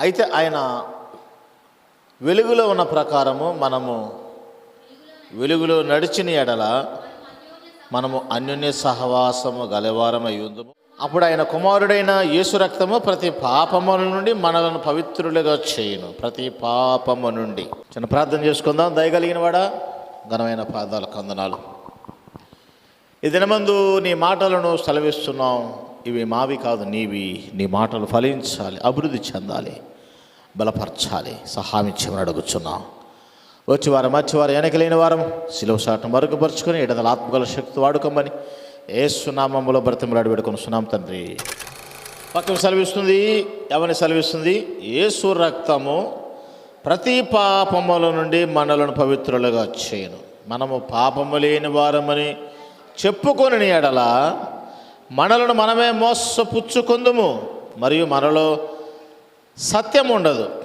అయితే ఆయన వెలుగులో ఉన్న ప్రకారము మనము వెలుగులో నడిచిన ఎడల మనము అన్యోన్య సహవాసము గలవారమై ఉందము. అప్పుడు ఆయన కుమారుడైన యేసు రక్తము ప్రతి పాపముల నుండి మనలను పవిత్రులుగా చేయను. ప్రతి పాపము నుండి. చిన్న ప్రార్థన చేసుకుందాం. దయగలిగిన వాడా ఘనమైన పాదాల కందనాలు ఈ దినమందు నీ మాటలను సెలవిస్తున్నాం. ఇవి మావి కాదు నీవి నీ మాటలు ఫలించాలి అభివృద్ధి చెందాలి బలపరచాలి. సహాయం ఇచ్చేమని అడుగుచున్నాం. వచ్చి వారం వచ్చి వారు వెనకలేని వారం శిలువ శాటం మరుగుపరుచుకొని ఎడదల ఆత్మగల శక్తి వాడుకోమని ఏ సునామంలో బ్రతిమలాడు పెడుకుని సునాం తండ్రి. పక్కన సెలవిస్తుంది ఎవరిని సెలవిస్తుంది? ఏసు రక్తము ప్రతి పాపముల నుండి మనలను పవిత్రులుగా చేయను. మనము పాపము లేని వారమని చెప్పుకొని ఎడల మనలను మనమే మోసపుచ్చుకుందుము మరియు మనలో సత్యం ఉండదు.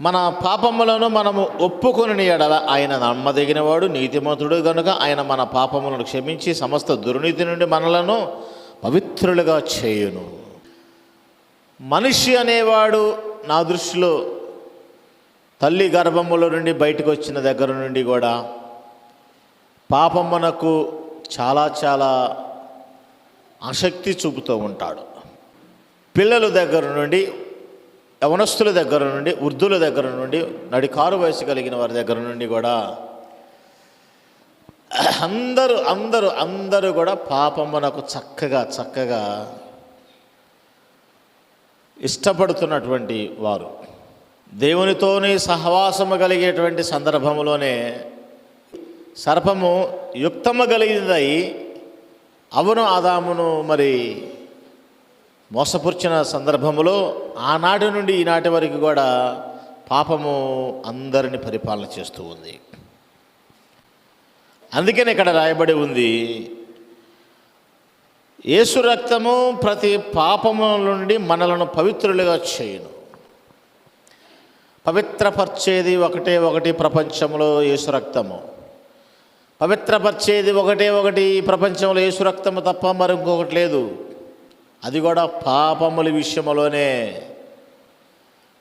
మన పాపములను మనము ఒప్పుకొని ఎడల ఆయన నమ్మదగినవాడు నీతిమంతుడు కనుక ఆయన మన పాపములను క్షమించి సమస్త దుర్నీతి నుండి మనలను పవిత్రులుగా చేయును. మనిషి అనేవాడు నా దృష్టిలో తల్లి గర్భములో నుండి బయటకు వచ్చిన దగ్గర నుండి కూడా పాపమునకు చాలా చాలా ఆసక్తి చూపుతూ ఉంటాడు. పిల్లల దగ్గర నుండి యవనస్తుల దగ్గర నుండి వృద్ధుల దగ్గర నుండి నడికారు వయసు కలిగిన వారి దగ్గర నుండి కూడా అందరూ అందరూ అందరూ కూడా పాపమునకు చక్కగా చక్కగా ఇష్టపడుతున్నటువంటి వారు. దేవునితోని సహవాసము కలిగేటువంటి సందర్భంలోనే సర్పము యుక్తము కలిగినదై అవును ఆదామును మరి మోసపుర్చిన సందర్భములో ఆనాటి నుండి ఈనాటి వరకు కూడా పాపము అందరిని పరిపాలన చేస్తూ ఉంది. అందుకని ఇక్కడ రాయబడి ఉంది యేసు రక్తము ప్రతి పాపము నుండి మనలను పవిత్రులుగా చేయను. పవిత్రపరిచేది ఒకటే ఒకటి ప్రపంచంలో యేసు రక్తము. పవిత్రపరిచేది ఒకటే ఒకటి ఈ ప్రపంచంలో యేసు రక్తము తప్ప మరొకటి లేదు. అది కూడా పాపముల విషయంలోనే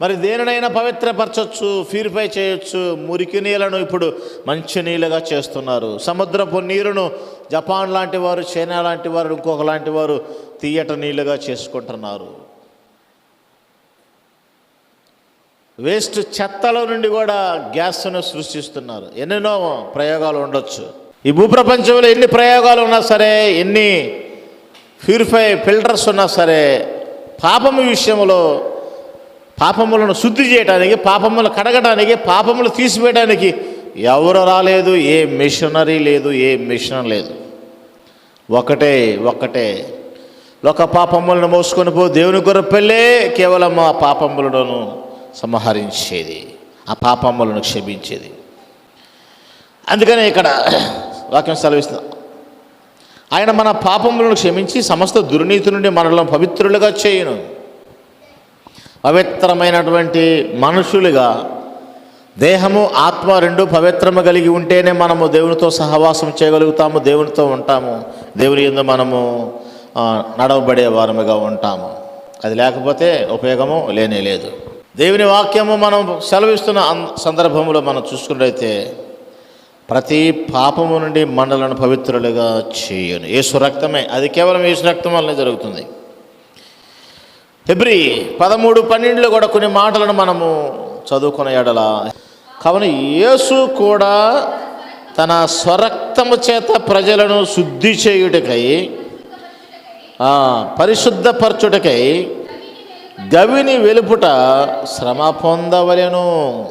మరి దేనినైనా పవిత్రపరచవచ్చు ప్యూరిఫై చేయొచ్చు మురికి నీళ్ళను ఇప్పుడు మంచి నీళ్ళుగా చేస్తున్నారు. సముద్రపు నీరును జపాన్ లాంటి వారు చైనా లాంటి వారు ఇంకొక లాంటి వారు తీయట నీళ్ళుగా చేసుకుంటున్నారు. వేస్ట్ చెత్తల నుండి కూడా గ్యాస్ను సృష్టిస్తున్నారు. ఎన్నెన్నో ప్రయోగాలు ఉండొచ్చు. ఈ భూప్రపంచంలో ఎన్ని ప్రయోగాలు ఉన్నా సరే ఎన్ని ప్యూరిఫై ఫిల్టర్స్ ఉన్నా సరే పాపము విషయంలో పాపములను శుద్ధి చేయడానికి పాపములు కడగడానికి పాపములు తీసివేయడానికి ఎవరు రాలేదు ఏ మిషనరీ లేదు ఏ మిషన్ లేదు. ఒకటే ఒక్కటే ఒక పాపములను మోసుకొని పో దేవుని గొర్రెపెళ్ళే కేవలం ఆ పాపములను సంహరించేది ఆ పాపములను క్షమించేది. అందుకనే ఇక్కడ వాక్యం సెలవిస్తుంది. ఆయన మన పాపములను క్షమించి సమస్త దుర్నీతి నుండి మనలను పవిత్రులుగా చేయను. పవిత్రమైనటువంటి మనుషులుగా దేహము ఆత్మ రెండు పవిత్రము కలిగి ఉంటేనే మనము దేవునితో సహవాసం చేయగలుగుతాము దేవునితో ఉంటాము. దేవుని ఎందు మనము నడవబడే వారముగా ఉంటాము. అది లేకపోతే ఉపయోగము లేనే లేదు. దేవుని వాక్యము మనం సెలవిస్తున్న అన్- సందర్భంలో మనం చూసుకున్నట్లయితే ప్రతి పాపము నుండి మండలను పవిత్రులుగా చేయను. యేసు రక్తమే. అది కేవలం యేసు రక్తం వల్లనే జరుగుతుంది. ఫిబ్రి పదమూడు పన్నెండులో కూడా కొన్ని మాటలను మనము చదువుకున్న ఎడల కావున యేసు కూడా తన స్వరక్తము చేత ప్రజలను శుద్ధి చేయుటకై పరిశుద్ధపరచుటకై గవిని వెలుపుట శ్రమ పొందవలెను.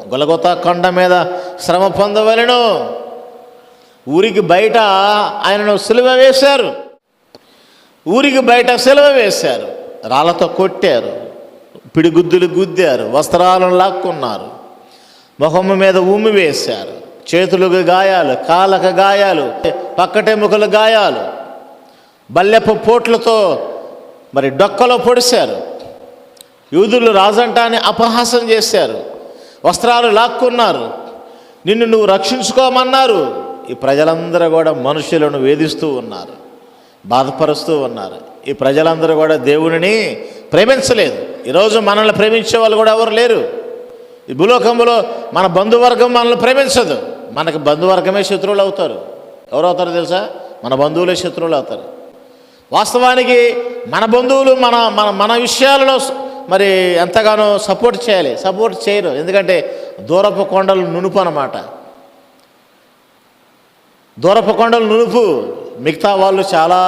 గొలగొతా కొండ మీద శ్రమ పొందవలెను. ఊరికి బయట ఆయనను సిలువ వేశారు. ఊరికి బయట సిలువ వేశారు. రాళ్ళతో కొట్టారు. పిడిగుద్దులు గుద్దారు. వస్త్రాలను లాక్కున్నారు. మొహమ్మ మీద ఉమ్మి వేశారు. చేతులకు గాయాలు కాళ్ళకు గాయాలు పక్కటెముకలు గాయాలు. బల్లెపు పోట్లతో మరి డొక్కలో పొడిశారు. యూదులు రాజంటాన్ని అపహాసం చేశారు. వస్త్రాలు లాక్కున్నారు. నిన్ను నువ్వు రక్షించుకోమన్నారు. ఈ ప్రజలందరూ కూడా మనుషులను వేధిస్తూ ఉన్నారు. బాధపరుస్తూ ఉన్నారు. ఈ ప్రజలందరూ కూడా దేవునిని ప్రేమించలేదు. ఈరోజు మనల్ని ప్రేమించే వాళ్ళు కూడా ఎవరు లేరు. ఈ భూలోకంలో మన బంధువర్గం మనల్ని ప్రేమించదు. మనకి బంధువర్గమే శత్రువులు అవుతారు. ఎవరవుతారో తెలుసా? మన బంధువులే శత్రువులు అవుతారు. వాస్తవానికి మన బంధువులు మన మన మన విషయాలలో మరి ఎంతగానో సపోర్ట్ చేయాలి. సపోర్ట్ చేయరు. ఎందుకంటే దూరపు కొండలు నునుపు అనమాట దూరపు కొండలు నునుపు. మిగతా వాళ్ళు చాలా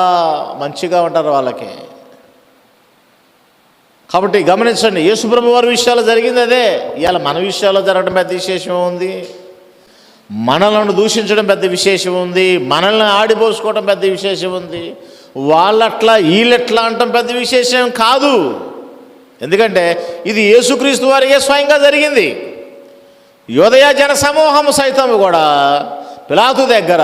మంచిగా ఉంటారు వాళ్ళకి. కాబట్టి గమనించండి యేసుప్రభు వారి విషయాలు జరిగింది అదే. ఇవాళ మన విషయాల్లో జరగడం పెద్ద విశేషం ఉంది మనలను దూషించడం పెద్ద విశేషం ఉంది. మనల్ని ఆడిపోసుకోవడం పెద్ద విశేషం ఉంది. వాళ్ళట్లా వీళ్ళెట్లా అంటాం పెద్ద విశేషం కాదు. ఎందుకంటే ఇది యేసుక్రీస్తు వారికే స్వయంగా జరిగింది. యోదయ జన సమూహం సైతం కూడా పిలాతు దగ్గర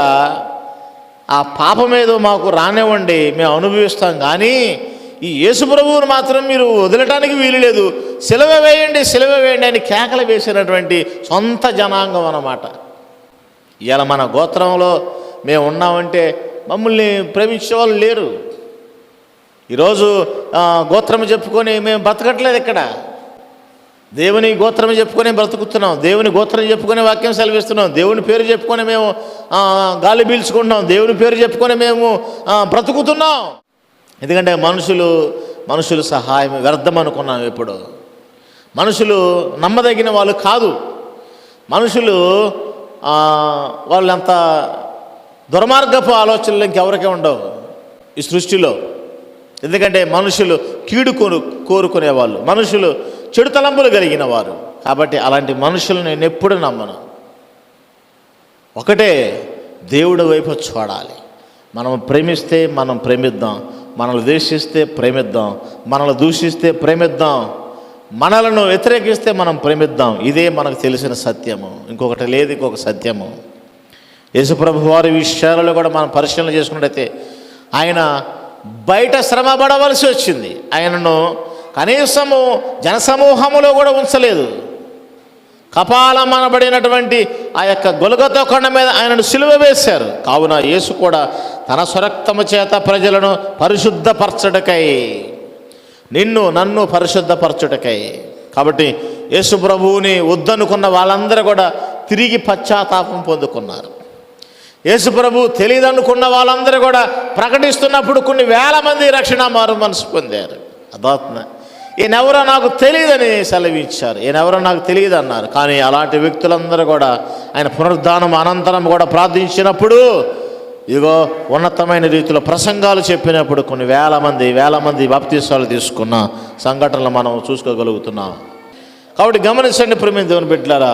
ఆ పాపం ఏదో మాకు రానివ్వండి మేము అనుభవిస్తాం కానీ ఈ యేసు ప్రభువును మాత్రం మీరు వదలటానికి వీలు లేదు. సిలువ వేయండి సిలవ వేయండి అని కేకలు వేసినటువంటి సొంత జనాంగం అన్నమాట. ఇలా మన గోత్రంలో మేము ఉన్నామంటే మమ్మల్ని ప్రేమించే వాళ్ళు లేరు. ఈరోజు గోత్రం చెప్పుకొని మేము బతకట్లేదు ఇక్కడ. దేవుని గోత్రం చెప్పుకొని బ్రతుకుతున్నాం. దేవుని గోత్రం చెప్పుకొని వాక్యం సెలవిస్తున్నాం. దేవుని పేరు చెప్పుకొని మేము గాలి పీల్చుకుంటున్నాం. దేవుని పేరు చెప్పుకొని మేము బ్రతుకుతున్నాం. ఎందుకంటే మనుషులు మనుషులు సహాయం వ్యర్థం అనుకున్నాం ఇప్పుడు మనుషులు నమ్మదగిన వాళ్ళు కాదు. మనుషులు వాళ్ళంత దుర్మార్గపు ఆలోచనలు ఇంకెవరికే ఉండవు. ఈ సృష్టిలో ఎందుకంటే మనుషులు కీడు కోరు కోరుకునేవాళ్ళు. మనుషులు చెడు తలంపులు కలిగిన వారు. కాబట్టి అలాంటి మనుషులు నేను ఎప్పుడు నమ్మను. ఒకటే దేవుడి వైపు చూడాలి. మనం ప్రేమిస్తే మనం ప్రేమిద్దాం. మనల్ని ద్వేషిస్తే ప్రేమిద్దాం. మనల్ని దూషిస్తే ప్రేమిద్దాం. మనలను వ్యతిరేకిస్తే మనం ప్రేమిద్దాం. ఇదే మనకు తెలిసిన సత్యము. ఇంకొకటి లేదు ఇంకొక సత్యము. యేసుప్రభు వారి విషయాలలో కూడా మనం పరిశీలన చేసుకున్నట్టయితే ఆయన బయట శ్రమ పడవలసి వచ్చింది. ఆయనను కనీసము జనసమూహములో కూడా ఉంచలేదు. కపాలమనబడినటువంటి ఆ యొక్క గొలుగతో కొండ మీద ఆయనను సిలువ వేశారు. కావున యేసు కూడా తన స్వరక్తము చేత ప్రజలను పరిశుద్ధపరచుటకై నిన్ను నన్ను పరిశుద్ధపరచుటకై. కాబట్టి యేసు ప్రభువుని వద్దనుకున్న వాళ్ళందరూ కూడా తిరిగి పశ్చాత్తాపం పొందుకున్నారు. యేసుప్రభు తెలియదనుకున్న వాళ్ళందరూ కూడా ప్రకటిస్తున్నప్పుడు కొన్ని వేల మంది రక్షణ మారు మనసు పొందారు. అదాత్మ ఈయనెవరో నాకు తెలియదని సెలవిచ్చారు. ఈయనెవరో నాకు తెలియదు అన్నారు కానీ అలాంటి వ్యక్తులందరూ కూడా ఆయన పునరుద్ధానం అనంతరం కూడా ప్రార్థించినప్పుడు ఇగో ఉన్నతమైన రీతిలో ప్రసంగాలు చెప్పినప్పుడు కొన్ని వేల మంది వేల మంది బాప్తీసాలు తీసుకున్న సంఘటనలు మనం చూసుకోగలుగుతున్నాం. కాబట్టి గమనించండి ప్రేమ దేవుని బిడ్డలారా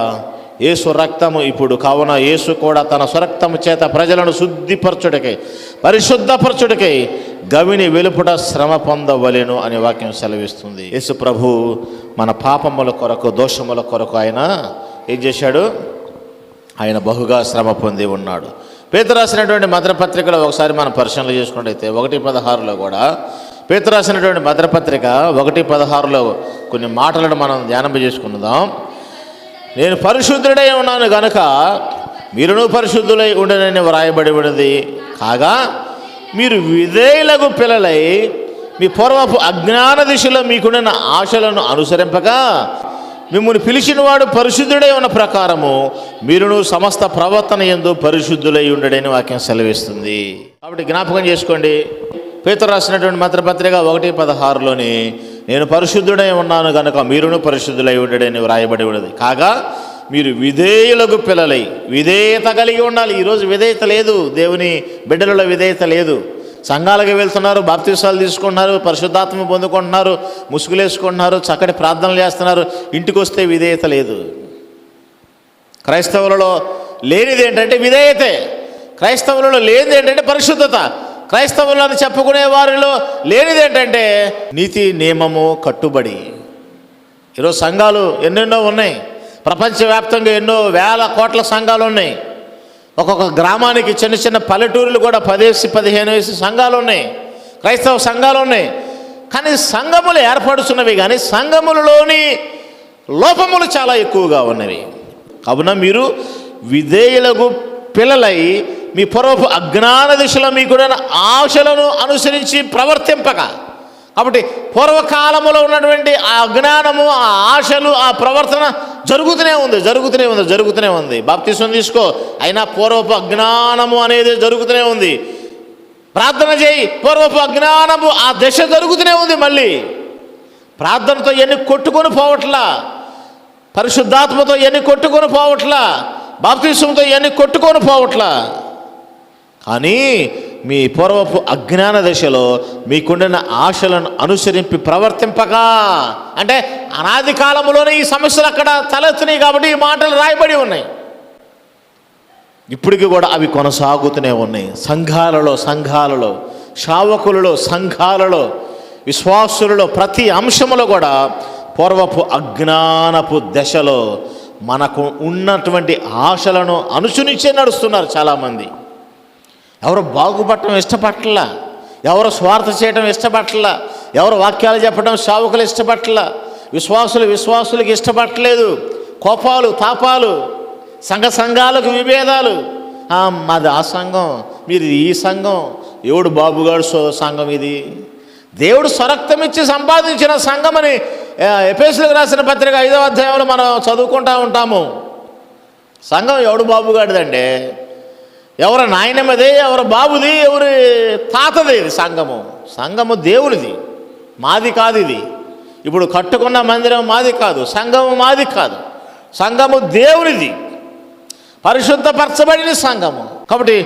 యేసు రక్తము ఇప్పుడు. కావున యేసు కూడా తన స్వరక్తము చేత ప్రజలను శుద్ధిపరచుడికై పరిశుద్ధపరచుడికై గవిని వెలుపుట శ్రమ పొందవలెను అనే వాక్యం సెలవిస్తుంది. యేసు ప్రభు మన పాపముల కొరకు దోషముల కొరకు ఆయన ఏం చేశాడు? ఆయన బహుగా శ్రమ పొంది ఉన్నాడు. పేతురు రాసినటువంటి మద్రపత్రికలో ఒకసారి మనం పరిశీలన చేసుకున్నట్టయితే ఒకటి పదహారులో కూడా పేతురు రాసినటువంటి మద్రపత్రిక ఒకటి పదహారులో కొన్ని మాటలను మనం ధ్యానం చేసుకుందాం నేను పరిశుద్ధుడై ఉన్నాను గనక మీరును పరిశుద్ధులై ఉండనని వ్రాయబడి ఉన్నది. కాగా మీరు విధేయులకు పిల్లలై మీ పూర్వపు అజ్ఞాన దిశలో మీకున్న ఆశలను అనుసరింపగా మిమ్మల్ని పిలిచినవాడు పరిశుద్ధుడై ఉన్న ప్రకారము మీరును సమస్త ప్రవర్తన ఎందు పరిశుద్ధులై ఉండడని వాక్యం సెలవిస్తుంది. కాబట్టి జ్ఞాపకం చేసుకోండి. పేతురు రాసినటువంటి మత్రపత్రిక ఒకటి పదహారులోని నేను పరిశుద్ధుడై ఉన్నాను కనుక మీరును పరిశుద్ధులై ఉండడని వ్రాయబడి ఉన్నది. కాగా మీరు విధేయులకు పిల్లలై విధేయత కలిగి ఉండాలి. ఈరోజు విధేయత లేదు. దేవుని బిడ్డలలో విధేయత లేదు. సంఘాలకు వెళ్తున్నారు బాప్తీసాలు తీసుకుంటున్నారు పరిశుద్ధాత్మ పొందుకుంటున్నారు ముసుగులేసుకుంటున్నారు చక్కటి ప్రార్థనలు చేస్తున్నారు. ఇంటికి వస్తే విధేయత లేదు. క్రైస్తవులలో లేనిది ఏంటంటే విధేయతే. క్రైస్తవులలో లేనిది ఏంటంటే పరిశుద్ధత. క్రైస్తవులను చెప్పుకునే వారిలో లేనిది ఏంటంటే నీతి నియమము కట్టుబడి. ఈరోజు సంఘాలు ఎన్నెన్నో ఉన్నాయి. ప్రపంచవ్యాప్తంగా ఎన్నో వేల కోట్ల సంఘాలు ఉన్నాయి. ఒక్కొక్క గ్రామానికి చిన్న చిన్న పల్లెటూరులు కూడా పదేసి పదిహేను వేసి సంఘాలు ఉన్నాయి. క్రైస్తవ సంఘాలు ఉన్నాయి. కానీ సంఘములు ఏర్పడుచున్నవి కానీ సంఘములలోని లోపములు చాలా ఎక్కువగా ఉన్నవి. కావున మీరు విధేయులకు పిల్లలై మీ పూర్వపు అజ్ఞాన దిశలో మీకున్న ఆశలను అనుసరించి ప్రవర్తింపక. కాబట్టి పూర్వకాలంలో ఉన్నటువంటి ఆ అజ్ఞానము ఆ ఆశలు ఆ ప్రవర్తన జరుగుతూనే ఉంది జరుగుతూనే ఉంది జరుగుతూనే ఉంది. బాప్తిసం తీసుకో. అయినా పూర్వపు అజ్ఞానము అనేది జరుగుతూనే ఉంది. ప్రార్థన చేయి. పూర్వపు అజ్ఞానము ఆ దశ జరుగుతూనే ఉంది మళ్ళీ. ప్రార్థనతో ఎన్ని కొట్టుకొని పోవట్లా? పరిశుద్ధాత్మతో ఎన్ని కొట్టుకొని పోవట్లా? బాప్తిసంతో ఎన్ని కొట్టుకొని పోవట్లా? కానీ మీ పూర్వపు అజ్ఞాన దశలో మీకుండిన ఆశలను అనుసరించి ప్రవర్తింపక. అంటే అనాది కాలంలోనే ఈ సమస్యలు అక్కడ తలెత్తున్నాయి కాబట్టి ఈ మాటలు రాయబడి ఉన్నాయి. ఇప్పటికి కూడా అవి కొనసాగుతూనే ఉన్నాయి. సంఘాలలో సంఘాలలో శావకులలో సంఘాలలో విశ్వాసులలో ప్రతి అంశములో కూడా పూర్వపు అజ్ఞానపు దశలో మనకు ఉన్నటువంటి ఆశలను అనుసరించే నడుస్తున్నారు చాలామంది. ఎవరు బాగుపడటం ఇష్టపట్టలా ఎవరు స్వార్థ చేయడం ఇష్టపట్టలా ఎవరు వాక్యాలు చెప్పడం సావుకులు ఇష్టపట్టలా విశ్వాసులు విశ్వాసులకు ఇష్టపట్టలేదు కోపాలు తాపాలు సంఘ సంఘాలకు విభేదాలు. మాది ఆ సంఘం మీరు ఈ సంఘం ఎవడు బాబుగాడు సో సంఘం ఇది. దేవుడు స్వరక్తం ఇచ్చి సంపాదించిన సంఘం అని ఎపేసులకు రాసిన పత్రిక ఐదవ అధ్యాయంలో మనం చదువుకుంటా ఉంటాము. సంఘం ఎవడు బాబుగాడిదండి? ఎవరి నాయనమ్మదే ఎవరి బాబుది ఎవరి తాతది ఇది సంఘము. సంఘము దేవునిది మాది కాదు ఇది. ఇప్పుడు కట్టుకున్న మందిరం మాది కాదు సంఘము మాది కాదు. సంఘము దేవునిది పరిశుద్ధపరచబడిన సంఘము. కాబట్టి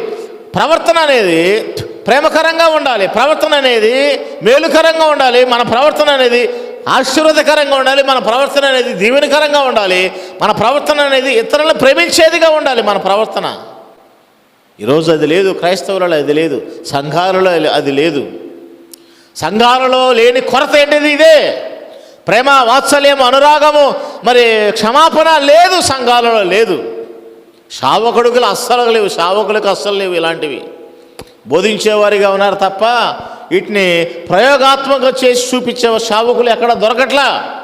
ప్రవర్తన అనేది ప్రేమకరంగా ఉండాలి. ప్రవర్తన అనేది మేలుకరంగా ఉండాలి. మన ప్రవర్తన అనేది ఆశీర్వదకరంగా ఉండాలి. మన ప్రవర్తన అనేది దీవెనకరంగా ఉండాలి. మన ప్రవర్తన అనేది ఇతరులను ప్రేమించేదిగా ఉండాలి మన ప్రవర్తన. ఈరోజు అది లేదు క్రైస్తవులలో అది లేదు సంఘాలలో అది లేదు. సంఘాలలో లేని కొరత ఏంటిది ఇదే? ప్రేమ వాత్సల్యం అనురాగము మరి క్షమాపణ లేదు సంఘాలలో లేదు. శావకుడుకులు అస్సలు లేవు శావకులకు అస్సలు లేవు ఇలాంటివి. బోధించేవారిగా ఉన్నారు తప్ప వీటిని ప్రయోగాత్మకంగా చేసి చూపించే శావకులు ఎక్కడ దొరకట్లా?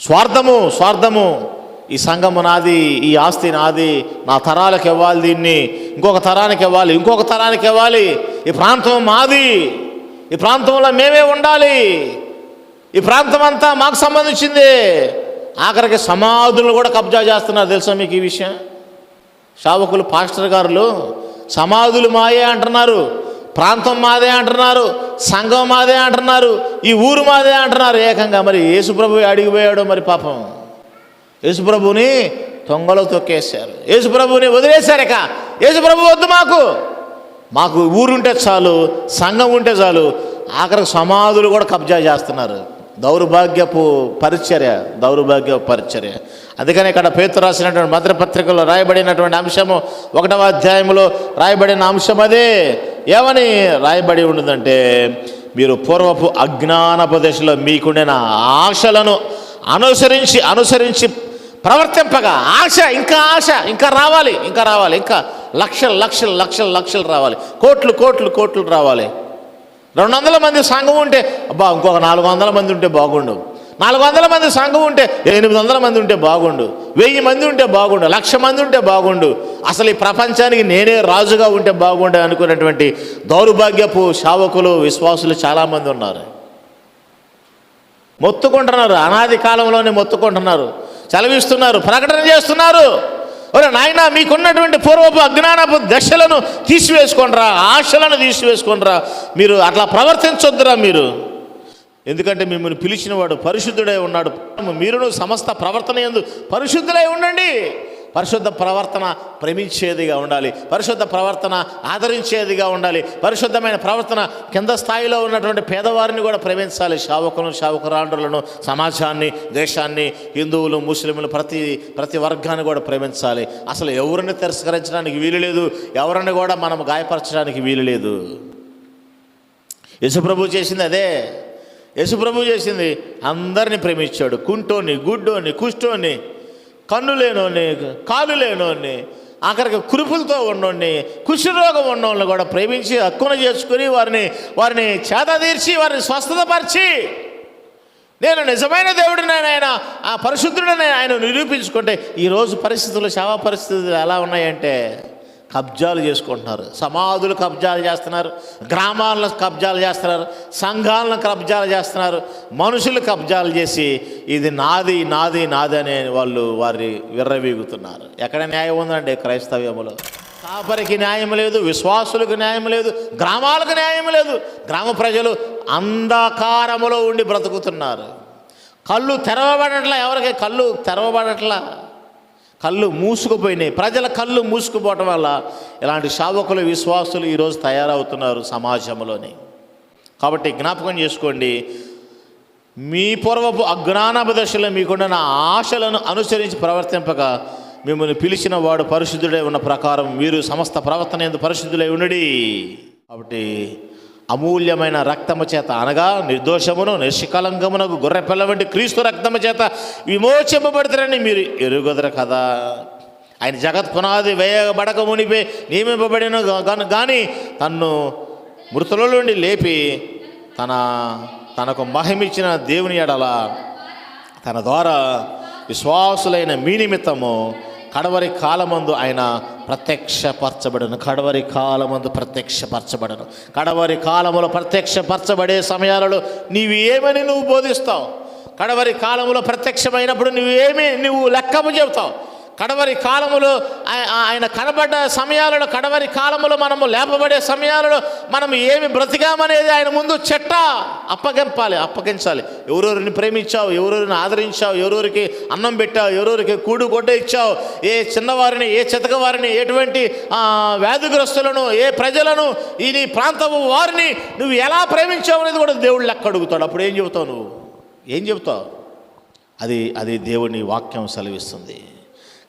స్వార్థము స్వార్థము. ఈ సంఘము నాది ఈ ఆస్తి నాది నా తరాలకు ఇవ్వాలి దీన్ని ఇంకొక తరానికి ఇవ్వాలి ఇంకొక తరానికి ఇవ్వాలి. ఈ ప్రాంతం మాది ఈ ప్రాంతంలో మేమే ఉండాలి. ఈ ప్రాంతం అంతా మాకు సంబంధించింది. ఆఖరికి సమాధులు కూడా కబ్జా చేస్తున్నారు. తెలుసా మీకు ఈ విషయం? శావకులు పాస్టర్ గారులు సమాధులు మాయే అంటున్నారు ప్రాంతం మాదే అంటున్నారు సంఘం మాదే అంటున్నారు ఈ ఊరు మాదే అంటున్నారు. ఏకంగా మరి యేసుప్రభు అడిగిపోయాడు మరి పాపం. యేసుప్రభుని తొంగలో తొక్కేశారు. యేసుప్రభుని వదిలేశారు యేసుప్రభు వద్దు మాకు. మాకు ఊరుంటే చాలు సంఘం ఉంటే చాలు ఆఖరికి సమాధులు కూడా కబ్జా చేస్తున్నారు. దౌర్భాగ్యపు పరిచర్య దౌర్భాగ్యపు పరిచర్య. అందుకని ఇక్కడ పేతు రాసినటువంటి మద్రపత్రికలో రాయబడినటువంటి అంశము ఒకటవ అధ్యాయంలో రాయబడిన అంశం అదే. ఏమని? రాయబడి ఉంటుందంటే మీరు పూర్వపు అజ్ఞానపు మీకుండిన ఆశలను అనుసరించి అనుసరించి ప్రవర్తింపగా ఆశ ఇంకా ఆశ ఇంకా రావాలి ఇంకా రావాలి ఇంకా లక్షలు లక్షలు లక్షలు లక్షలు రావాలి కోట్లు కోట్లు కోట్లు రావాలి. రెండు వందల మంది సంఘం ఉంటే అబ్బా ఇంకొక నాలుగు వందల మంది ఉంటే బాగుండు. నాలుగు వందల మంది సంఘం ఉంటే ఎనిమిది వందల మంది ఉంటే బాగుండు. వెయ్యి మంది ఉంటే బాగుండు లక్ష మంది ఉంటే బాగుండు. అసలు ఈ ప్రపంచానికి నేనే రాజుగా ఉంటే బాగుండు అనుకున్నటువంటి దౌర్భాగ్యపు శావకులు విశ్వాసులు చాలామంది ఉన్నారు. మొత్తుకుంటున్నారు అనాది కాలంలోనే మొత్తుకుంటున్నారు. చలవిస్తున్నారు ప్రకటన చేస్తున్నారు. ఒరే నాయన మీకున్నటువంటి పూర్వపు అజ్ఞానపు దశలను తీసివేసుకోండిరా ఆశలను తీసివేసుకోండిరా మీరు అట్లా ప్రవర్తించొద్దురా మీరు. ఎందుకంటే మిమ్మల్ని పిలిచిన వాడు పరిశుద్ధుడై ఉన్నాడు. మీరును సమస్త ప్రవర్తన ఎందు పరిశుద్ధులై ఉండండి. పరిశుద్ధ ప్రవర్తన ప్రేమించేదిగా ఉండాలి. పరిశుద్ధ ప్రవర్తన ఆదరించేదిగా ఉండాలి. పరిశుద్ధమైన ప్రవర్తన కింద స్థాయిలో ఉన్నటువంటి పేదవారిని కూడా ప్రేమించాలి. శావకులను శావకురాండ్రులను సమాజాన్ని దేశాన్ని హిందువులు ముస్లింలు ప్రతి ప్రతి వర్గాన్ని కూడా ప్రేమించాలి. అసలు ఎవరిని తిరస్కరించడానికి వీలు లేదు. ఎవరిని కూడా మనం గాయపరచడానికి వీలు లేదు. యశుప్రభు చేసింది అదే. యశుప్రభు చేసింది అందరిని ప్రేమించాడు. కుంటోని గుడ్డోని కుష్టోని కన్ను లేనోని కాలు లేనోని ఆఖరికి కురుపులతో ఉన్నోడిని కుష్ఠరోగం ఉన్నోళ్ళని కూడా ప్రేమించి హక్కున చేసుకుని వారిని వారిని చేత తీర్చి వారిని స్వస్థతపరిచి నేను నిజమైన దేవుడిని ఆయన ఆ పరిశుద్ధుడిని ఆయన నిరూపించుకుంటే ఈరోజు పరిస్థితులు సేవా పరిస్థితులు ఎలా ఉన్నాయంటే కబ్జాలు చేసుకుంటున్నారు. సమాధులు కబ్జాలు చేస్తున్నారు. గ్రామాలను కబ్జాలు చేస్తున్నారు. సంఘాలను కబ్జాలు చేస్తున్నారు. మనుషులు కబ్జాలు చేసి ఇది నాది నాది నాది అనే వాళ్ళు వారి విర్రవీగుతున్నారు. ఎక్కడ న్యాయం ఉందండి క్రైస్తవ్యములో? కాపరికి న్యాయం లేదు విశ్వాసులకు న్యాయం లేదు గ్రామాలకు న్యాయం లేదు. గ్రామ ప్రజలు అంధకారములో ఉండి బ్రతుకుతున్నారు. కళ్ళు తెరవబడట్లా ఎవరికి? కళ్ళు తెరవబడట్లా కళ్ళు మూసుకుపోయినాయి. ప్రజల కళ్ళు మూసుకుపోవటం వల్ల ఇలాంటి శావకులు విశ్వాసులు ఈరోజు తయారవుతున్నారు సమాజంలోని. కాబట్టి జ్ఞాపకం చేసుకోండి. మీ పూర్వపు అజ్ఞానపు దశలో మీకున్న ఆశలను అనుసరించి ప్రవర్తింపక మిమ్మల్ని పిలిచిన వాడు పరిశుద్ధుడై ఉన్న ప్రకారం మీరు సమస్త ప్రవర్తన ఎందు పరిశుద్ధులై ఉండడి. కాబట్టి అమూల్యమైన రక్తము చేత అనగా నిర్దోషమును నిష్కలంకమునకు గొర్రెపిల్ల వంటి క్రీస్తు రక్తము చేత విమోచింపబడతారని మీరు ఎరుగుదరు కదా. ఆయన జగత్ పునాది వేయబడక మునిపే నియమింపబడిన కానీ తన్ను మృతుల నుండి లేపి తన తనకు మహిమిచ్చిన దేవుని ఎడల తన ద్వారా విశ్వాసులైన మీ నిమిత్తము కడవరి కాలమందు ఆయన ప్రత్యక్షపరచబడను. కడవరి కాలమందు ప్రత్యక్షపరచబడను. కడవరి కాలములో ప్రత్యక్షపరచబడే సమయాలలో నీవు ఏమని నువ్వు బోధిస్తావు? కడవరి కాలములో ప్రత్యక్షమైనప్పుడు నువ్వేమి నువ్వు లెక్కము చెబుతావు? కడవరి కాలములో ఆయన కనబడ్డ సమయాలలో కడవరి కాలములో మనము లేపబడే సమయాలలో మనం ఏమి బ్రతికామనేది ఆయన ముందు చెట్ట అప్పగింపాలి అప్పగించాలి. ఎవరెవరిని ప్రేమించావు ఎవరెవరిని ఆదరించావు ఎవరెవరికి అన్నం పెట్టావు ఎవరెవరికి కూడు గొడ్డ ఇచ్చావు ఏ చిన్నవారిని ఏ చితకవారిని ఎటువంటి వ్యాధిగ్రస్తులను ఏ ప్రజలను ఈ నీ ప్రాంతము వారిని నువ్వు ఎలా ప్రేమించావు అనేది కూడా దేవుడు లెక్క అడుగుతాడు. అప్పుడు ఏం చెబుతావు నువ్వు? ఏం చెబుతావు? అది అది దేవుని వాక్యం సెలవిస్తుంది.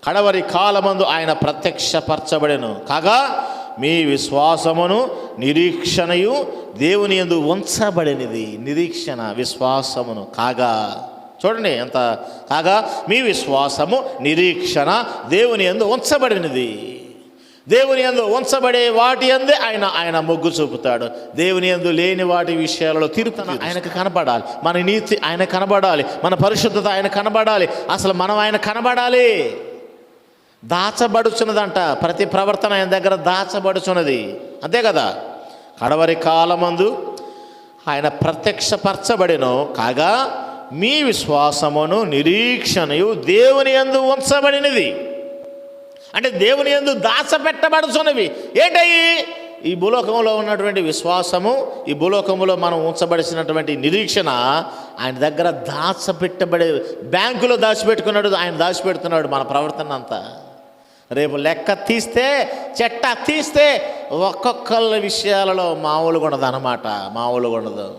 కడవరి కాలమందు ఆయన ప్రత్యక్షపరచబడెను. కాగా మీ విశ్వాసమును నిరీక్షణయు దేవుని యందు ఉంచబడినది. నిరీక్షణ విశ్వాసమును. కాగా చూడండి ఎంత కాగా మీ విశ్వాసము నిరీక్షణ దేవుని యందు ఉంచబడినది. దేవుని యందు ఉంచబడే వాటి అందే ఆయన ఆయన మొగ్గు చూపుతాడు. దేవుని యందు లేని వాటి విషయాలలో తీర్పు ఆయనకు కనబడాలి. మన నీతి ఆయన కనబడాలి. మన పరిశుద్ధత ఆయన కనబడాలి. అసలు మనం ఆయన కనబడాలి. దాచబడుచున్నదంట. ప్రతి ప్రవర్తన ఆయన దగ్గర దాచబడుచున్నది. అంతే కదా? కడవరి కాలమందు ఆయన ప్రత్యక్షపరచబడిను. కాగా మీ విశ్వాసమును నిరీక్షణయు దేవుని యందు ఉంచబడినది. అంటే దేవుని యందు దాచపెట్టబడుచున్నవి. ఏంటయ్యి ఈ భూలోకంలో ఉన్నటువంటి విశ్వాసము ఈ భూలోకంలో మనం ఉంచబడిసినటువంటి నిరీక్షణ ఆయన దగ్గర దాచపెట్టబడే బ్యాంకులో దాచిపెట్టుకున్నాడు ఆయన దాచిపెడుతున్నాడు మన ప్రవర్తన అంతా. రేపు లెక్క తీస్తే చెట్ట తీస్తే ఒక్కొక్కళ్ళ విషయాలలో మామూలుగా ఉండదు అనమాట మామూలుగా ఉండదు.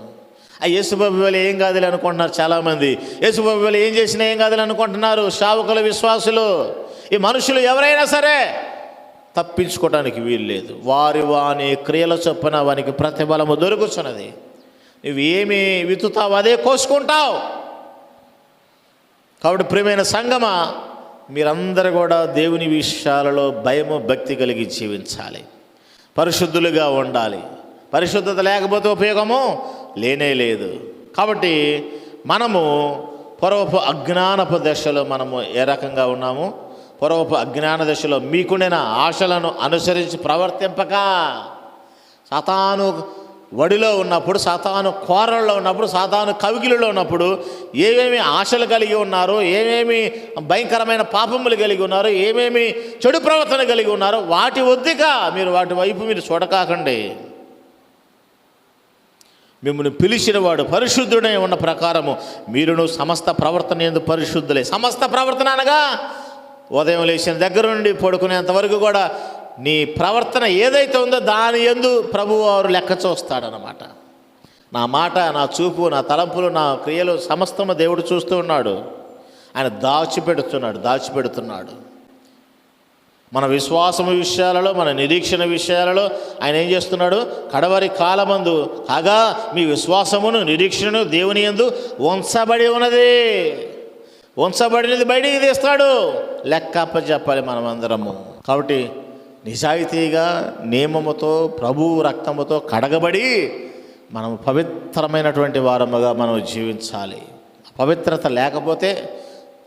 ఆ యేసుబాబు వాళ్ళు ఏం కాదులే అనుకుంటున్నారు చాలామంది. యేసుబాబు వాళ్ళు ఏం చేసినా ఏం కాదులే అనుకుంటున్నారు శావకుల విశ్వాసులు. ఈ మనుషులు ఎవరైనా సరే తప్పించుకోవడానికి వీలు లేదు. వారి వాని క్రియల చొప్పున వానికి ప్రతిఫలము దొరుకుతున్నది నువ్వు ఏమి విత్తుతావు అదే కోసుకుంటావు. కాబట్టి ప్రియమైన సంగమ మీరందరూ కూడా దేవుని విషయాలలో భయము భక్తి కలిగి జీవించాలి. పరిశుద్ధులుగా ఉండాలి. పరిశుద్ధత లేకపోతే ఉపయోగము లేనే లేదు. కాబట్టి మనము పూర్వపు అజ్ఞానపు దశలో మనము ఏ రకంగా ఉన్నాము? పూర్వపు అజ్ఞాన దశలో మీకుండిన ఆశలను అనుసరించి ప్రవర్తింపక. సతాను వడిలో ఉన్నప్పుడు సాతాను కోరల్లో ఉన్నప్పుడు సాతాను కవికిలలో ఉన్నప్పుడు ఏమేమి ఆశలు కలిగి ఉన్నారు ఏమేమి భయంకరమైన పాపములు కలిగి ఉన్నారు ఏమేమి చెడు ప్రవర్తన కలిగి ఉన్నారు వాటి వద్దిగా మీరు వాటి వైపు మీరు చూడకాకండి. మిమ్మల్ని పిలిచిన వాడు పరిశుద్ధుడై ఉన్న ప్రకారము మీరును సమస్త ప్రవర్తన ఎందు పరిశుద్ధులే సమస్త ప్రవర్తన అనగా ఉదయం లేచిన దగ్గర నుండి పడుకునేంత వరకు కూడా నీ ప్రవర్తన ఏదైతే ఉందో దాని ఎందు ప్రభువు వారు లెక్క చూస్తాడనమాట నా మాట నా చూపు నా తలంపులు నా క్రియలు సమస్తము దేవుడు చూస్తూ ఉన్నాడు. ఆయన దాచిపెడుతున్నాడు దాచిపెడుతున్నాడు. మన విశ్వాసము విషయాలలో మన నిరీక్షణ విషయాలలో ఆయన ఏం చేస్తున్నాడు? కడవరి కాలమందు కాగా మీ విశ్వాసమును నిరీక్షణను దేవుని యందు వంచబడి ఉన్నది. వంచబడినది బయటికి తీస్తాడు. లెక్క చెప్పాలి మనమందరము. కాబట్టి నిజాయితీగా నియమముతో ప్రభువు రక్తముతో కడగబడి మనం పవిత్రమైనటువంటి వారముగా మనం జీవించాలి. పవిత్రత లేకపోతే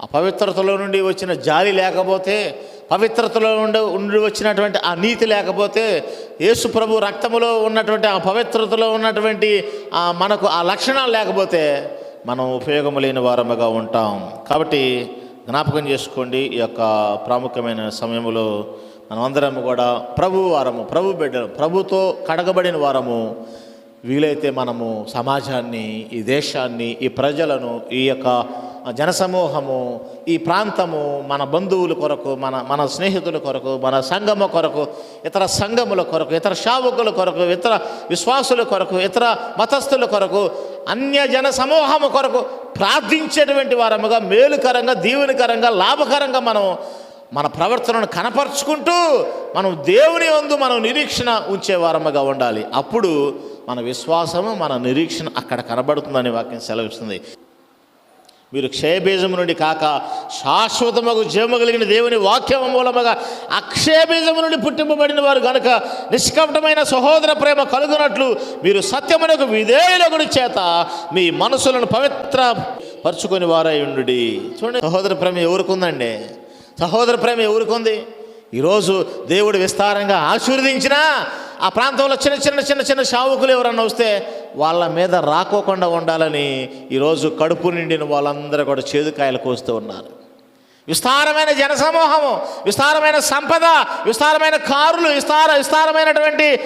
అపవిత్రతలో నుండి వచ్చిన జాలి లేకపోతే పవిత్రతలో ఉండి ఉండి వచ్చినటువంటి ఆ నీతి లేకపోతే యేసు ప్రభు రక్తములో ఉన్నటువంటి ఆ పవిత్రతలో ఉన్నటువంటి ఆ మనకు ఆ లక్షణాలు లేకపోతే మనం ఉపయోగం లేని వారముగా ఉంటాం. కాబట్టి జ్ఞాపకం చేసుకోండి ఈ యొక్క ప్రాముఖ్యమైన సమయంలో మనమందరము కూడా ప్రభు వారము ప్రభు బిడ్డ ప్రభుతో కడగబడిన వారము. వీలైతే మనము సమాజాన్ని ఈ దేశాన్ని ఈ ప్రజలను ఈ యొక్క జనసమూహము ఈ ప్రాంతము మన బంధువుల కొరకు మన మన స్నేహితుల కొరకు మన సంఘము కొరకు ఇతర సంఘముల కొరకు ఇతర శావకుల కొరకు ఇతర విశ్వాసుల కొరకు ఇతర మతస్థుల కొరకు అన్య జన సమూహము కొరకు ప్రార్థించేటువంటి వారముగా మేలుకరంగా దీవెనకరంగా లాభకరంగా మనం మన ప్రవర్తనను కనపరుచుకుంటూ మనం దేవుని వందు మనం నిరీక్షణ ఉంచేవారముగా ఉండాలి. అప్పుడు మన విశ్వాసము మన నిరీక్షణ అక్కడ కనబడుతుందని వాక్యం సెలవిస్తుంది. మీరు క్షయబీజము నుండి కాక శాశ్వతమగు జీవము కలిగిన దేవుని వాక్యం మూలముగా అక్షయబీజము నుండి పుట్టింపబడిన వారు కనుక నిష్కపటమైన సహోదర ప్రేమ కలుగునట్లు మీరు సత్యమునకు విధేయులగుడి చేత మీ మనసులను పవిత్ర పరుచుకొని వారై ఉండు చూడండి సహోదర ప్రేమ ఎవరికుందండి సహోదర ప్రేమ ఎవరికుంది? ఈరోజు దేవుడు విస్తారంగా ఆశీర్వదించినా ఆ ప్రాంతంలో చిన్న చిన్న చిన్న చిన్న షావుకులు ఎవరన్నా వస్తే వాళ్ళ మీద రాకోకుండా ఉండాలని ఈరోజు కడుపు నిండిన వాళ్ళందరూ కూడా చేదుకాయలు కోస్తూ ఉన్నారు. విస్తారమైన జనసమూహము విస్తారమైన సంపద విస్తారమైన కారులు విస్తార విస్తారమైనటువంటి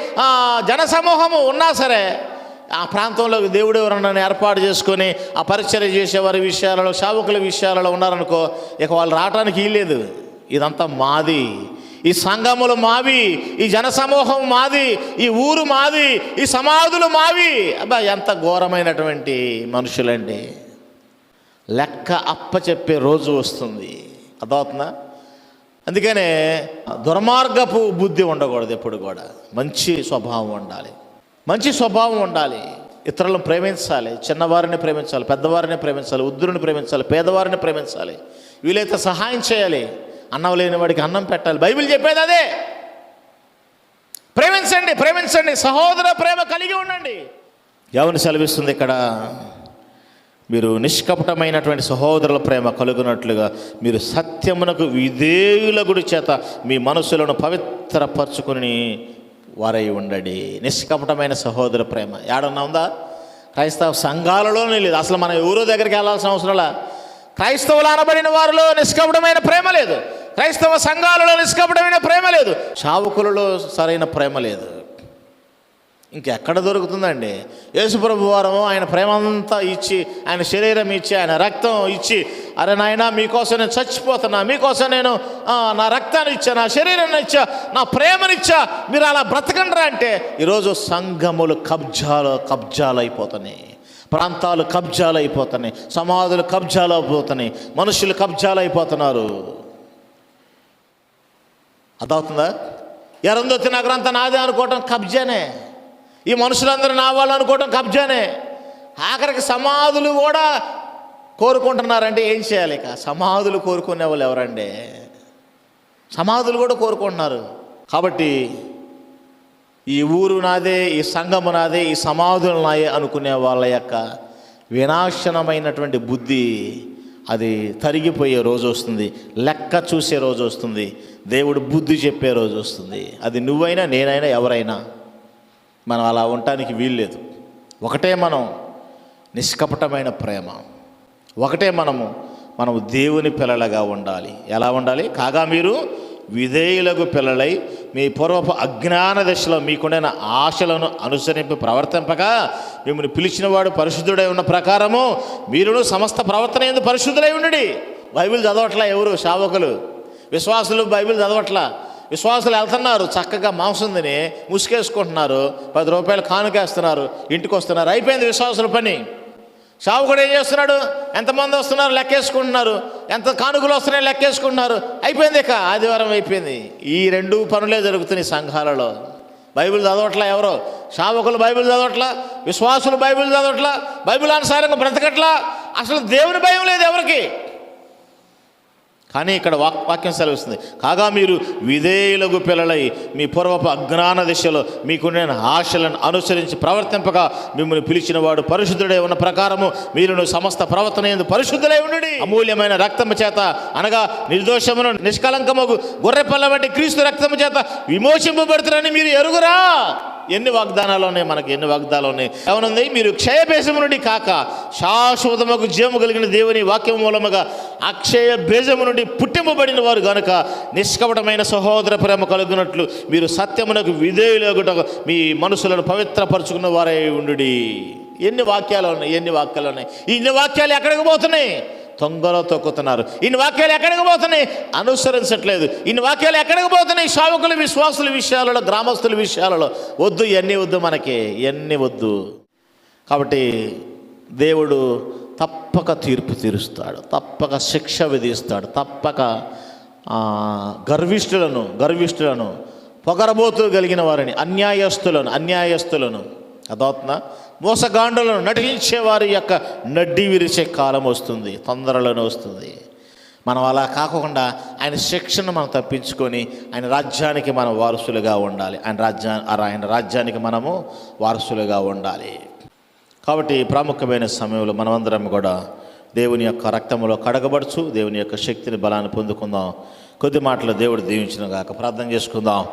జనసమూహము ఉన్నా సరే ఆ ప్రాంతంలో దేవుడు ఎవరన్నా ఏర్పాటు చేసుకొని ఆ పరిచర్య చేసేవారి విషయాలలో శావుకుల విషయాలలో ఉన్నారనుకో ఇక వాళ్ళు రావడానికి వీల్లేదు. ఇదంతా మాది. ఈ సంఘములు మావి ఈ జనసమూహం మాది ఈ ఊరు మాది ఈ సమాధులు మావి. అబ్బా ఎంత ఘోరమైనటువంటి మనుషులండి. లెక్క అప్ప చెప్పే రోజు వస్తుంది. అర్థమవుతుందా? అందుకనే దుర్మార్గపు బుద్ధి ఉండకూడదు ఎప్పుడు కూడా. మంచి స్వభావం ఉండాలి. మంచి స్వభావం ఉండాలి. ఇతరులను ప్రేమించాలి చిన్నవారిని ప్రేమించాలి పెద్దవారిని ప్రేమించాలి ఉద్దురిని ప్రేమించాలి పేదవారిని ప్రేమించాలి. వీలైతే సహాయం చేయాలి. అన్నం లేని వాడికి అన్నం పెట్టాలి. బైబిల్ చెప్పేది అదే. ప్రేమించండి ప్రేమించండి. సహోదర ప్రేమ కలిగి ఉండండి. ఎవరిని సెలవిస్తుంది ఇక్కడ? మీరు నిష్కపటమైనటువంటి సహోదరుల ప్రేమ కలుగునట్లుగా మీరు సత్యమునకు విధేయుల గుడి చేత మీ మనసులను పవిత్రపరచుకుని వారై ఉండడి. నిష్కపటమైన సహోదర ప్రేమ. ఏడన్నా ఉందా? క్రైస్తవ సంఘాలలోనే లేదు. అసలు మనం ఎవరో దగ్గరికి వెళ్ళాల్సిన అవసరంలా క్రైస్తవులు అనబడిన వారిలో నిష్కపటమైన ప్రేమ లేదు. క్రైస్తవ సంఘాలలో నిష్కపటమైన ప్రేమ లేదు. చావుకులలో సరైన ప్రేమ లేదు. ఇంకెక్కడ దొరుకుతుందండి? యేసుప్రభు వారము ఆయన ప్రేమంతా ఇచ్చి ఆయన శరీరం ఇచ్చి ఆయన రక్తం ఇచ్చి అరే నాయన మీకోసం నేను చచ్చిపోతున్నా మీకోసం నేను నా రక్తాన్ని ఇచ్చా నా శరీరాన్ని ఇచ్చా నా ప్రేమనిచ్చా మీరు అలా బ్రతకండ్రా అంటే ఈరోజు సంఘములు కబ్జాలు కబ్జాలు అయిపోతున్నాయి ప్రాంతాలు కబ్జాలు అయిపోతున్నాయి సమాధులు కబ్జాలు అయిపోతున్నాయి మనుషులు కబ్జాలు అయిపోతున్నారు అర్థవుతుందా ఎరందొత్తి నగరంతా నాదే అనుకోవటం కబ్జానే. ఈ మనుషులందరూ నా వాళ్ళు అనుకోవడం కబ్జానే. ఆఖరికి సమాధులు కూడా కోరుకుంటున్నారంటే ఏం చేయాలి ఇక? సమాధులు కోరుకునే వాళ్ళు ఎవరండి? సమాధులు కూడా కోరుకుంటున్నారు. కాబట్టి ఈ ఊరు నాదే ఈ సంఘము నాదే ఈ సమాధులు నాయే అనుకునే వాళ్ళ యొక్క వినాశనమైనటువంటి బుద్ధి అది తరిగిపోయే రోజు వస్తుంది. లెక్క చూసే రోజు వస్తుంది. దేవుడు బుద్ధి చెప్పే రోజు వస్తుంది. అది నువ్వైనా నేనైనా ఎవరైనా మనం అలా ఉండటానికి వీల్లేదు ఒకటే మనం నిష్కపటమైన ప్రేమ. ఒకటే మనము మనము దేవుని పిల్లలుగా ఉండాలి. ఎలా ఉండాలి? కాగా మీరు విధేయులకు పిల్లలై మీ పూర్వపు అజ్ఞాన దశలో మీకుండైన ఆశలను అనుసరింపు ప్రవర్తింపక మిమ్మల్ని పిలిచినవాడు పరిశుద్ధుడై ఉన్న ప్రకారము మీరును సమస్త ప్రవర్తన ఎందు పరిశుద్ధులై ఉండండి. బైబిల్ చదవట్లా ఎవరు? శావకులు. విశ్వాసులు బైబిల్ చదవట్లా. విశ్వాసులు వెళ్తున్నారు. చక్కగా మాంసం తిని ముసుకేసుకుంటున్నారు పది రూపాయలు కానుకేస్తున్నారు. ఇంటికి వస్తున్నారు అయిపోయింది విశ్వాసుల పని. షావుకుడు ఏం చేస్తున్నాడు? ఎంతమంది వస్తున్నారు? లెక్కేసుకుంటున్నారు. ఎంత కానుకలు వస్తున్నాయి? లెక్కేసుకుంటున్నారు. అయిపోయింది ఇక. ఆదివారం అయిపోయింది. ఈ రెండు పనులే జరుగుతున్నాయి సంఘాలలో. బైబిల్ చదవట్లా ఎవరో? శావకులు బైబిల్ చదవట్లా? విశ్వాసులు బైబిల్ చదవట్లా? బైబిల్ అనుసారంగా బ్రతకట్లా? అసలు దేవుని భయం లేదు ఎవరికి? కానీ ఇక్కడ వాక్ వాక్యం సెలవిస్తుంది. కాగా మీరు విధేయులకు పిల్లలై మీ పూర్వపు అజ్ఞాన దిశలో మీకున్న ఆశలను అనుసరించి ప్రవర్తింపగా మిమ్మల్ని పిలిచిన వాడు పరిశుద్ధుడై ఉన్న ప్రకారము మీరును సమస్త ప్రవర్తన ఎందు పరిశుద్ధులై ఉండి అమూల్యమైన రక్తము చేత అనగా నిర్దోషమును నిష్కలంకముగు గొర్రెపల్ల వంటి క్రీస్తు రక్తము చేత విమోచింపబడుతున్నారని మీరు ఎరుగురా. ఎన్ని వాగ్దానాలు ఉన్నాయి? మనకి ఎన్ని వాగ్దానాలు ఉన్నాయి? ఏమనుంది? మీరు క్షయభేషము నుండి కాక శాశ్వతముకు జీవము కలిగిన దేవుని వాక్యం మూలముగా అక్షయ బేజము నుండి పుట్టింపబడిన వారు గనుక నిష్కపటమైన సహోదర ప్రేమ కలుగునట్లు మీరు సత్యమునకు విధేయులగుట మీ మనసులను పవిత్రపరుచుకున్న వారై ఉండు ఎన్ని వాక్యాలు ఉన్నాయి? ఎన్ని వాక్యాలు ఉన్నాయి? ఈ ఇన్ని వాక్యాలు ఎక్కడికి పోతున్నాయి? తొంగలో తొక్కుతున్నారు. ఇన్ని వాక్యాలు ఎక్కడికి పోతున్నాయి? అనుసరించట్లేదు. ఇన్ని వాక్యాలు ఎక్కడికి పోతున్నాయి? సేవకుల విశ్వాసుల విషయాలలో గ్రామస్తుల విషయాలలో. వద్దు ఇవన్నీ వద్దు మనకి. ఇవన్నీ వద్దు. కాబట్టి దేవుడు తప్పక తీర్పు తీరుస్తాడు. తప్పక శిక్ష విధిస్తాడు. తప్పక గర్విష్ఠులను గర్విష్ఠులను పొగరబోతు కలిగిన వారిని అన్యాయస్తులను అన్యాయస్తులను అదవుతుందా మోసగాండులను నటించే వారి యొక్క నడ్డి విరిచే కాలం వస్తుంది తొందరలోనే వస్తుంది. మనం అలా కాకుండా ఆయన శిక్షను మనం తప్పించుకొని ఆయన రాజ్యానికి మనం వారసులుగా ఉండాలి. ఆయన రాజ్యా ఆయన రాజ్యానికి మనము వారసులుగా ఉండాలి. కాబట్టి ప్రాముఖ్యమైన సమయంలో మనమందరం కూడా దేవుని యొక్క రక్తంలో కడగబడుచు దేవుని యొక్క శక్తిని బలాన్ని పొందుకుందాం. కొద్ది మాటలు దేవుడు దీవించిన గాక ప్రార్థన చేసుకుందాం.